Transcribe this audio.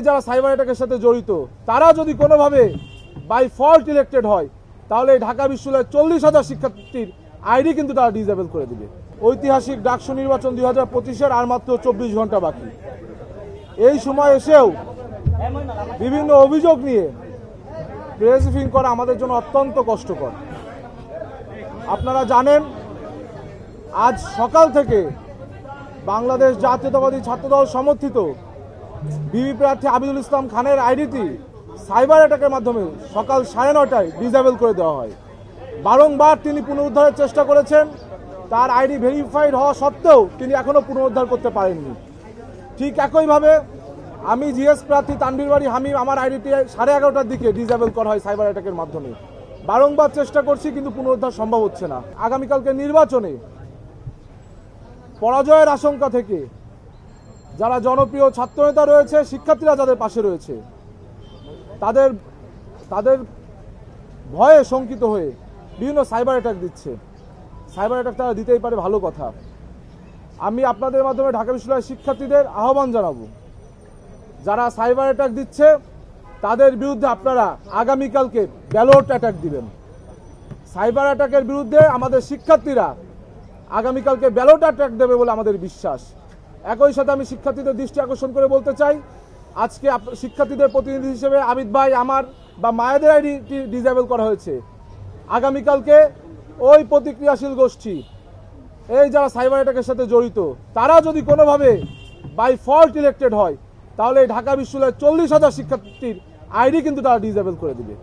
এই যারা সাইবার অ্যাটাকের সাথে জড়িত তারা যদি কোনোভাবে বাই ফল্ট ইলেক্টেড হয়, তাহলে ঢাকা বিশ্ববিদ্যালয়ের চল্লিশ হাজার শিক্ষার্থীর আইডি কিন্তু তারা ডিসেবল করে দিবে। ঐতিহাসিক ডাকসু নির্বাচন দুই হাজার পঁচিশের আর মাত্র চব্বিশ ঘণ্টা বাকি। এই সময় এসেও বিভিন্ন অভিযোগ নিয়ে প্রেসিফিং করা আমাদের জন্য অত্যন্ত কষ্টকর। আপনারা জানেন, আজ সকাল থেকে বাংলাদেশ জাতীয়তাবাদী ছাত্রদল সমর্থিত বিবি প্রার্থী আবিদুল ইসলাম খানের আইডিটি সাইবার অ্যাটাকের মাধ্যমে সকাল সাড়ে নটায় ডিসেবল করে দেওয়া হয়। বারংবার তিনি পুনরুদ্ধারের চেষ্টা করেছেন। তার আইডি ভেরিফাইড হওয়া সত্ত্বেও তিনি এখনও পুনরুদ্ধার করতে পারেননি। ঠিক একইভাবে আমি জিএস প্রার্থী তানভীর বাড়ি হামিম আমার আইডিটি সাড়ে এগারোটার দিকে ডিসেবল করা হয় সাইবার অ্যাটাকের মাধ্যমে। বারংবার চেষ্টা করছি কিন্তু পুনরুদ্ধার সম্ভব হচ্ছে না। আগামীকালকে নির্বাচনে পরাজয়ের আশঙ্কা থেকে যারা জনপ্রিয় ছাত্রনেতা রয়েছে, শিক্ষার্থীরা যাদের পাশে রয়েছে। তাদের তাদের ভয়ে শঙ্কিত হয়ে বিভিন্ন সাইবার অ্যাটাক দিচ্ছে। সাইবার অ্যাটাক তারা দিতেই পারে ভালো কথা। আমি আপনাদের মাধ্যমে ঢাকা বিশ্ববিদ্যালয়ের শিক্ষার্থীদের আহ্বান জানাব, যারা সাইবার অ্যাটাক দিচ্ছে, তাদের বিরুদ্ধে আপনারা আগামীকালকে ব্যালট অ্যাটাক দিবেন। সাইবার অ্যাটাকের বিরুদ্ধে আমাদের শিক্ষার্থীরা আগামীকালকে ব্যালট অ্যাটাক দেবে বলে আমাদের বিশ্বাস। একই সাথে আমি শিক্ষার্থীদের দৃষ্টি আকর্ষণ করে বলতে চাই, আজকে শিক্ষার্থীদের প্রতিনিধি হিসেবে আবিদ ভাই আমার বা মায়েদের আইডি ডিসেবল করা হয়েছে। আগামীকালকে ওই প্রতিক্রিয়াশীল গোষ্ঠী, এই যারা সাইবার অ্যাটাকের সাথে জড়িত, তারা যদি কোনোভাবে বাই ফল্ট ইলেক্টেড হয়, তাহলে ঢাকা বিশ্ববিদ্যালয়ের চল্লিশ হাজার শিক্ষার্থীর আইডি কিন্তু তারা ডিসেবল করে দিবে।